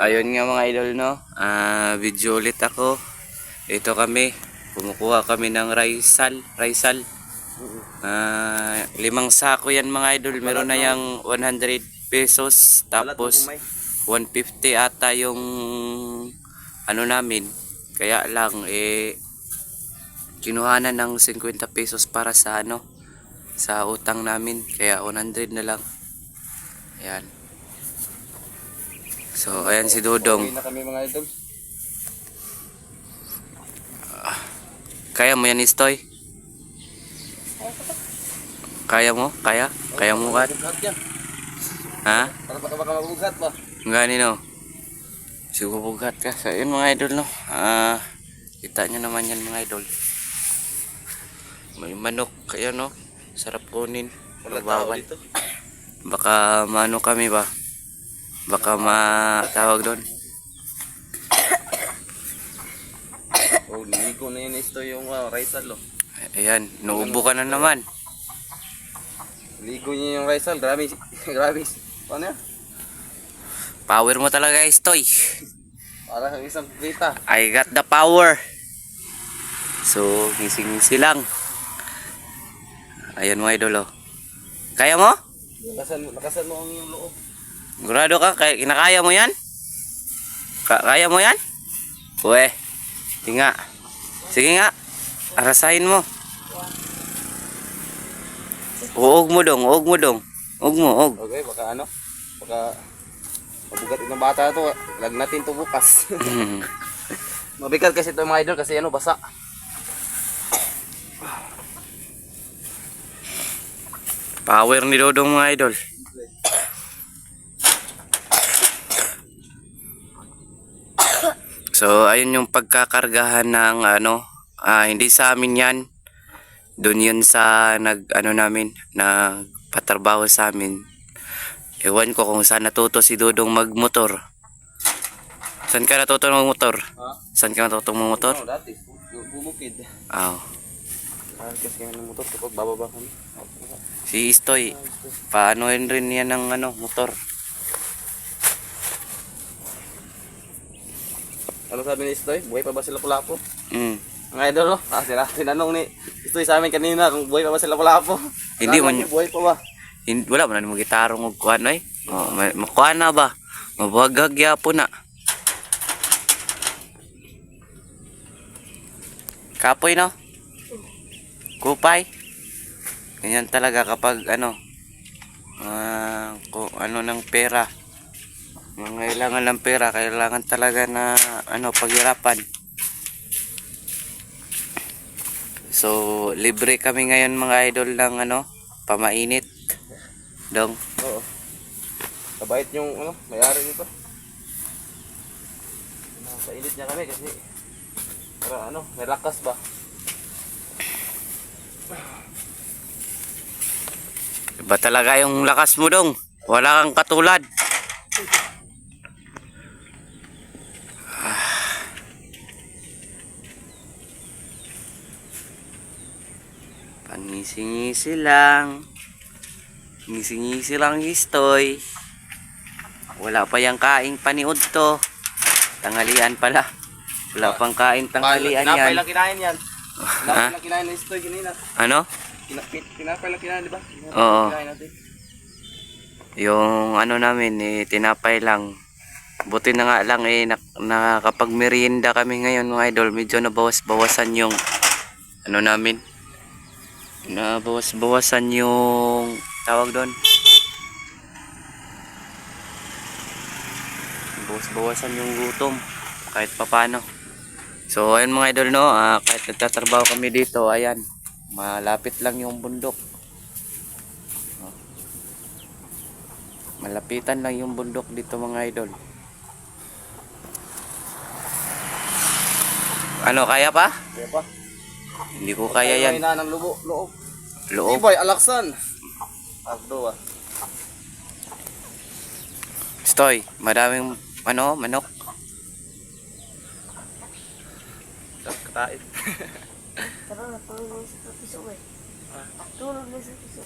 Ayun nga mga idol no. Ah, video ulit ako. Ito kami. Kumukuha kami ng raisal, raisal. Ah, limang sako yan mga idol. Meron na yung 100 pesos tapos 150 ata yung ano namin. Kaya lang eh kinuhanan ng 50 pesos para sa ano sa utang namin. Kaya 100 na lang. Ayan. So, ayan si Dodong. Uwi na kami mga idol. Kaya mo yan, Istoy? Kaya mo? Kaya? Kaya mo ka? Ha? Para baka baka mabugat pa. Gani no? Sigubugat ka. So, yun mga idol no. Ah, kita nyo naman yan mga idol. May manok. Kaya no? Sarap kunin. Wala tao dito. Baka mano kami ba? Baka matawag doon. Oh, ligo na yun ito yung uh, Rizal oh. Ayan, naubo ka na naman. Ligo niya yung Rizal. Grabe. Grabe. Yan? Power mo talaga, Istoy. Para sa isang kita. I got the power. So, ngisi-ngisi lang. Ayan mga idol, oh. Kaya mo? Lakasan, lakasan mo ang yung loob. Gurado ka? Kaya, kinakaya mo yan? Ka kaya mo yan? Uwe. Sige nga. Sige nga. Arasahin mo. Uog mo dong, uog mo dong. Uog mo, uog. Okay, baka ano? Baka mabugat itong bata to. Lag natin to bukas. Hmm. Mabigat kasi ito mga idol kasi ano basa. Power ni Dodong mga idol. So, ayun yung pagkakargahan ng ano, ah, hindi sa amin yan. Doon yun sa nag, ano namin, nagpatrabaho sa amin. Ewan ko kung saan natuto si Dodong magmotor. Saan ka natuto magmotor? Ha? Saan ka natuto magmotor? Ano dati? bu- Bumukid. Ah, Ah, kasi ng motor kapag bababa kami. si Istoy, paano rin yan ng ano, motor? Ano sabi ni Istoy? Buhay pa ba sila Pulapo? Mm. Mga idol, oh. Ah, sila, tinanong ni Istoy sa amin kanina kung buhay pa ba sila Pulapo. Hindi man- niya, Buhay pa ba? Hin- wala man mo gitarong og kuan ay. Oh, ma- makuha na ba? Mabagag yapo na. Kapoy no? Kupay. Ganyan talaga kapag ano ah, kung ano ng pera. Kung kailangan ng pera, kailangan talaga na ano paghirapan. So, libre kami ngayon mga idol ng ano, pamainit. Dong. Oo. Kabait yung ano, may-ari nito. Nasa init niya kami kasi para ano, may lakas ba? Iba talaga yung lakas mo dong. Wala kang katulad. Pangisi-ngisi lang. Ngisi-ngisi lang histoy. Wala pa yung kaing paniod to. Tanghalian pala. Wala pang kain tanghalian yan. lang kinain yan. Tinapay Ha? lang kinain Istoy kanina. Ano? Tinapay lang kinain, di ba? Oo. Yung ano namin eh, tinapay lang. Buti na nga lang eh, nak nakakapagmerienda kami ngayon mga idol. Medyo nabawas-bawasan yung ano namin. Nabawas-bawasan yung tawag doon. Bawas-bawasan yung gutom kahit papano. So ayun mga idol no, ah, kahit nagtatrabaho kami dito, ayan, malapit lang yung bundok. Malapitan lang yung bundok dito mga idol. Ano, kaya pa? Kaya pa. Hindi ko kaya yan. Ay, ng lubo, loob. Loob. Iboy, alaksan. Abdo ah. Stoy, madaming ano, manok. Katain. Tara na, tulog na sa piso eh. Tulog na sa piso.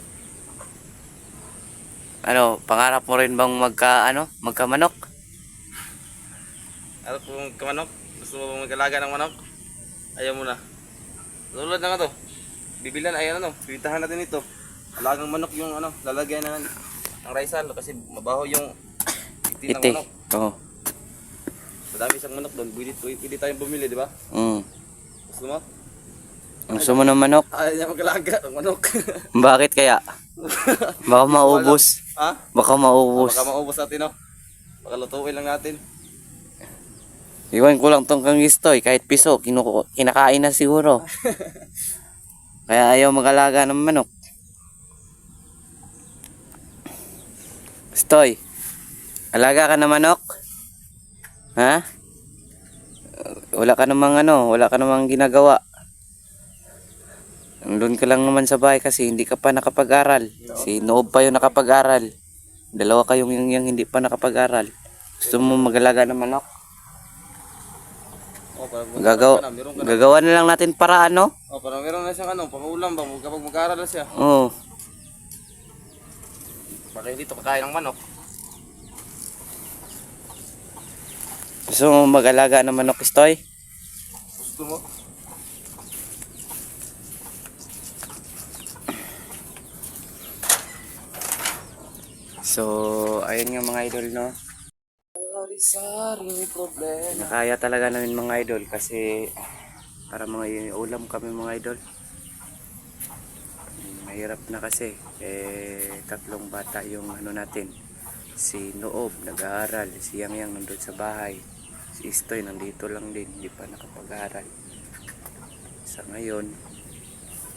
ano, pangarap mo rin bang magka, ano, magka-manok? Ano kung kamanok? Gusto mo bang mag-alaga ng manok? Ayaw mo na. Tulad na nga to. Bibilan, ayan ano, pipitahan natin ito. Alagang manok yung ano, lalagyan na ng, raisal kasi mabaho yung iti ng Iti. manok. Oo. Madami isang manok doon, pwede, pwede, tayong bumili, di ba? Mm. Gusto mo? Gusto mo ng manok? Ayaw niya mag-alaga ng manok. Bakit kaya? Baka maubos. ha? Baka maubos. Baka maubos natin, no? Baka lutuin lang natin. Iwan ko lang tong kang istoy, kahit piso, kinuku- kinakain na siguro. Kaya ayaw mag-alaga ng manok. Stoy, alaga ka ng manok? Ha? Wala ka namang ano, wala ka namang ginagawa. Nandun ka lang naman sa bahay kasi hindi ka pa nakapag-aral. Si Noob pa yung nakapag-aral. Dalawa kayong yung, yung hindi pa nakapag-aral. Gusto mo mag-alaga ng manok? Oh, Gagawa, na, meron ka na. gagawa na lang natin paraan, no? Oh, parang meron na siyang ano, pang-ulam ba? Kapag mag-aaral na siya. Oo. Baka hindi ito kakain ng manok. Gusto mo mag-alaga ng manok, Stoy? Gusto mo? So, ayun nga mga idol, no? Sari-sari problema. Nakaya talaga namin mga idol kasi para mga ulam kami mga idol. Mahirap na kasi. Eh, tatlong bata yung ano natin. Si Noob, nag-aaral. Si Yang Yang nandun sa bahay. Si Istoy, nandito lang din. Hindi pa nakapag-aaral. Sa ngayon,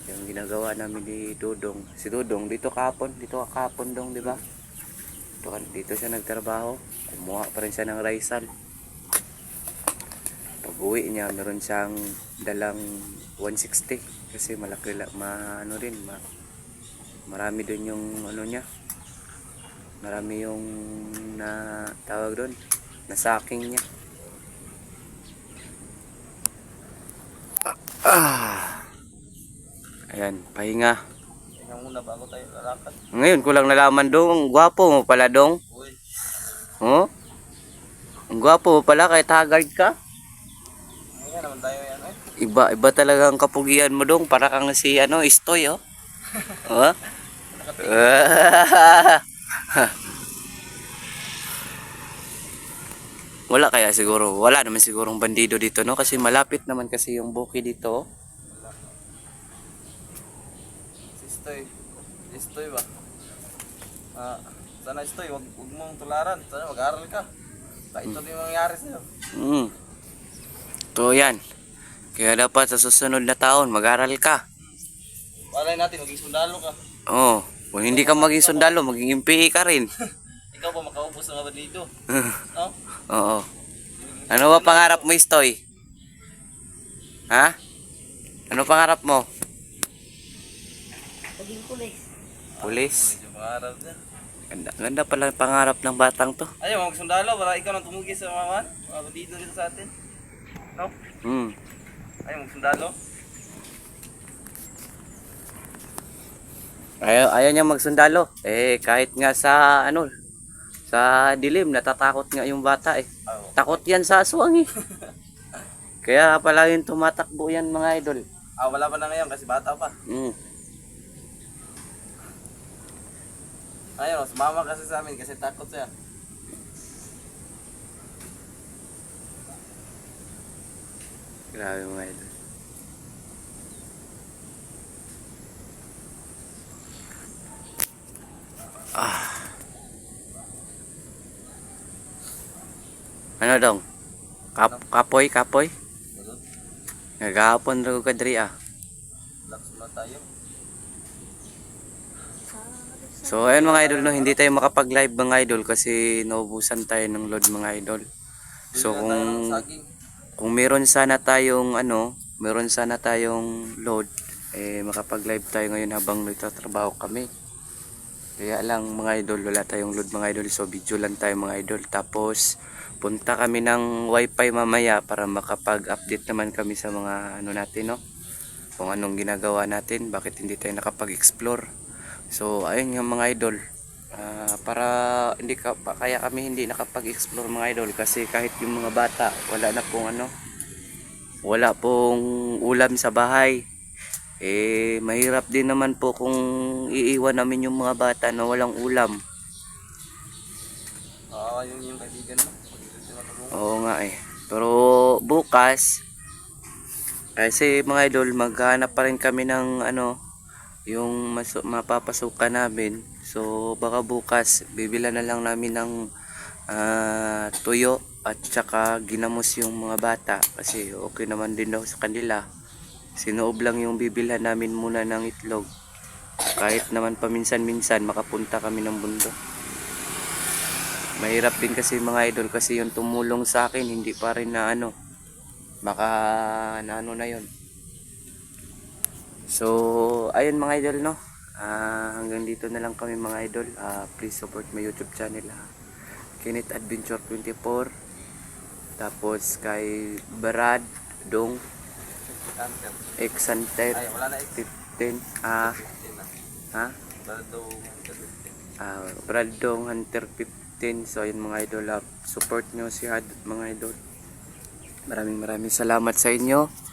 yung ginagawa namin ni Dudong. Si Dudong, dito kapon. Dito ka kapon dong, di ba? Dito, dito siya nagtrabaho. Kumuha pa rin siya ng raisal. Pag uwi niya, meron siyang dalang 160. Kasi malaki, la- ma, ano rin, ma, marami doon yung ano niya. Marami yung na tawag doon, nasaking niya. Ah. Ayan, pahinga. Tingnan muna bago tayo lalakad. Ngayon ko lang nalaman dong, gwapo mo pala dong. Oh? Ang gwapo pala kahit haggard ka. ngayon naman tayo yan eh. Iba, iba talaga ang kapugian mo dong. Para kang si ano, Istoy oh. oh? Wala kaya siguro. Wala naman sigurong bandido dito no. Kasi malapit naman kasi yung buki dito. oh. Si Stoy. Si Stoy ba? Ah, sana Stoy, wag, wag mong tularan. Sana mag-aaral ka. Ta ito din yung mangyayari sa'yo. Mm. To yan. Kaya dapat sa susunod na taon, mag-aral ka. Palay natin, maging sundalo ka. Oo. Oh, kung hindi ka maging sundalo, maging MPA ka rin. Ikaw pa makaubos ng mga bandido. No? Oo. Ano ba pangarap mo, Istoy? Ha? Ano pangarap mo? Paging pulis. Pulis? Yung pangarap niya. Ganda, ganda pala ang pangarap ng batang to. Ayaw, magsundalo para ikaw nang tumugi sa mga mga bandido dito sa atin. No? Hmm. Ayaw, magsundalo. Ayaw, ayaw niya magsundalo. Eh, kahit nga sa, ano, sa dilim, natatakot nga yung bata eh. Oh. Takot yan sa aswang eh. Kaya pala yung tumatakbo yan mga idol. Ah, wala pa na ngayon kasi bata pa. Hmm. Ayaw, sumama kasi sa amin kasi takot siya. Grabe mga idol. Ah. Ano dong? Kap kapoy, kapoy? Ganun. Nagahapon rin ko kadri ah. Relax muna tayo. So ayun mga idol no, hindi tayo makapag-live mga idol kasi naubusan tayo ng load mga idol. So kung kung meron sana tayong ano, meron sana tayong load, eh makapag-live tayo ngayon habang nagtatrabaho kami. Kaya lang mga idol, wala tayong load mga idol, so video lang tayo mga idol. Tapos punta kami ng wifi mamaya para makapag-update naman kami sa mga ano natin no. Kung anong ginagawa natin, bakit hindi tayo nakapag-explore. So ayun nga mga idol, Ah, para hindi ka pa, kaya kami hindi nakapag-explore mga idol kasi kahit yung mga bata wala na pong ano wala pong ulam sa bahay eh mahirap din naman po kung iiwan namin yung mga bata na walang ulam Oo, yun yung kaibigan mo. Oo nga eh. Pero bukas, kasi mga idol, maghanap pa rin kami ng ano, yung mapapasukan namin. So baka bukas, bibila na lang namin ng ah, tuyo at saka ginamos yung mga bata kasi okay naman din daw sa kanila. Sinoob lang yung bibilhan namin muna ng itlog. Kahit naman paminsan-minsan makapunta kami ng bundok. Mahirap din kasi mga idol kasi yung tumulong sa akin hindi pa rin na ano baka na ano na yon so ayun mga idol no? Ah, hanggang dito na lang kami mga idol. Ah, please support my youtube channel ha Kinit Adventure 24 tapos kay Brad Dong. Exanter Ay, wala na eh. 15 ah ha? Baldo. Ah, Brad Dong Hunter 15 so ayun mga idol ah, support nyo si Had mga idol. Maraming maraming salamat sa inyo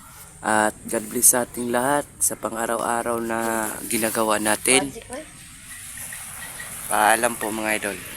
at God bless sa ating lahat sa pang-araw-araw na ginagawa natin oy. paalam po mga idol